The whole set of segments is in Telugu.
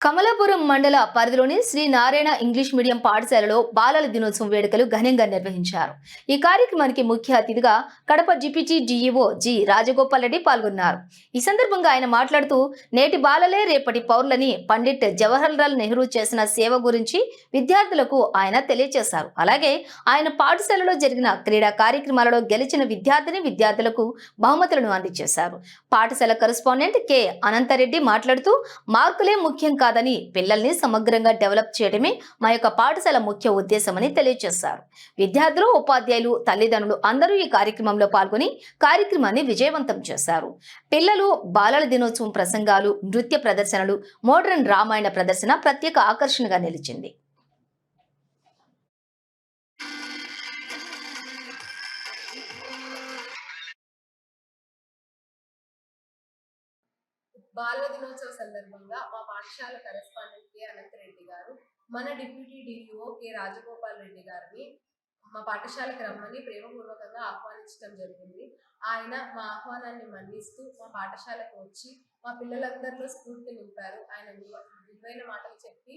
కమలాపురం మండల పరిధిలోని శ్రీ నారాయణ ఇంగ్లీష్ మీడియం పాఠశాలలో బాలల దినోత్సవం వేడుకలు ఘనంగా నిర్వహించారు. ఈ కార్యక్రమానికి ముఖ్య అతిథిగా Kadapa deputy DEO G Rajagopal Reddy పాల్గొన్నారు. ఈ సందర్భంగా ఆయన మాట్లాడుతూ నేటి బాలలే రేపటి పౌరులని పండిట్ జవహర్లాల్ నెహ్రూ చేసిన సేవ గురించి విద్యార్థులకు ఆయన తెలియజేశారు అలాగే ఆయన పాఠశాలలో జరిగిన క్రీడా కార్యక్రమాలలో గెలిచిన విద్యార్థిని విద్యార్థులకు బహుమతులను అందజేశారు పాఠశాల కరెస్పాండెంట్ కె అనంతరెడ్డి మాట్లాడుతూ మార్కులే ముఖ్యం కాదని పిల్లల్ని సమగ్రంగా డెవలప్ చేయడమే మా యొక్క పాఠశాల ముఖ్య ఉద్దేశమని తెలియజేశారు. విద్యార్థులు ఉపాధ్యాయులు తల్లిదండ్రులు అందరూ ఈ కార్యక్రమంలో పాల్గొని కార్యక్రమాన్ని విజయవంతం చేశారు. పిల్లలు బాలల దినోత్సవం ప్రసంగాలు నృత్య ప్రదర్శనలు మోడర్న్ రామాయణ ప్రదర్శన ప్రత్యేక ఆకర్షణగా నిలిచింది. బాల దినోత్సవ సందర్భంగా మా పాఠశాల కరెస్పాండెంట్ కె అనంతరెడ్డి గారు మన deputy DEO K Rajagopal Reddy గారిని మా పాఠశాలకు రమ్మని ప్రేమపూర్వకంగా ఆహ్వానించడం జరిగింది. ఆయన మా ఆహ్వానాన్ని మన్నిస్తూ మా పాఠశాలకు వచ్చి మా పిల్లలందరిలో స్ఫూర్తి నింపారు. ఆయన విలువైన మాటలు చెప్పి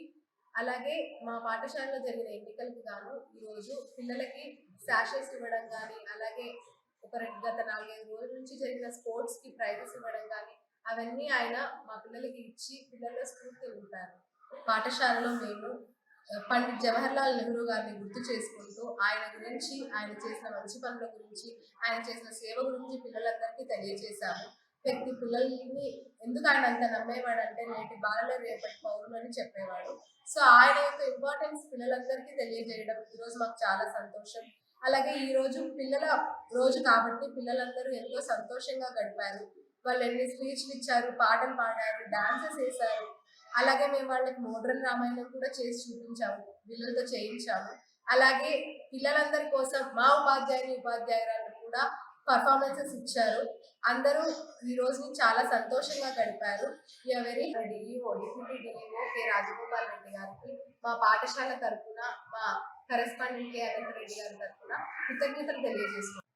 అలాగే మా పాఠశాలలో జరిగిన ఎన్నికలకు గాను ఈరోజు పిల్లలకి శాషెస్ ఇవ్వడం కానీ అలాగే ఒక రెండు గత నాలుగైదు రోజుల నుంచి జరిగిన స్పోర్ట్స్కి ప్రైజెస్ ఇవ్వడం కానీ అవన్నీ ఆయన మా పిల్లలకి ఇచ్చి పిల్లల స్ఫూర్తి ఉంటారు పాఠశాలలో మేము పండిట్ జవహర్లాల్ నెహ్రూ గారిని గుర్తు చేసుకుంటూ ఆయన గురించి ఆయన చేసిన మంచి పనుల గురించి ఆయన చేసిన సేవ గురించి పిల్లలందరికీ తెలియజేశాము. వ్యక్తి పిల్లల్ని ఎందుకు ఆయన అంత నమ్మేవాడంటే నేటి బాలల రేపటి పౌరులు అని చెప్పేవాడు. సో ఆయన యొక్క ఇంపార్టెన్స్ పిల్లలందరికీ తెలియజేయడం ఈరోజు మాకు చాలా సంతోషం. అలాగే ఈ రోజు పిల్లల రోజు కాబట్టి పిల్లలందరూ ఎంతో సంతోషంగా గడిపారు. వాళ్ళు ఎన్ని స్పీచ్లు ఇచ్చారు పాటలు పాడారు డాన్సెస్ వేశారు. అలాగే మేము వాళ్ళకి మోడ్రన్ రామాయణం కూడా చేసి చూపించాము పిల్లలతో చేయించాము. అలాగే పిల్లలందరి కోసం మా ఉపాధ్యాయుని ఉపాధ్యాయురాలు కూడా పర్ఫార్మెన్సెస్ ఇచ్చారు. అందరూ ఈ రోజుని చాలా సంతోషంగా గడిపారు. Very DEO deputy DEO K Rajagopal Reddy గారికి మా పాఠశాల తరఫున మా కరెస్పాండెంట్ కె అనంత రెడ్డి గారి తరఫున కృతజ్ఞతలు తెలియజేసుకున్నాం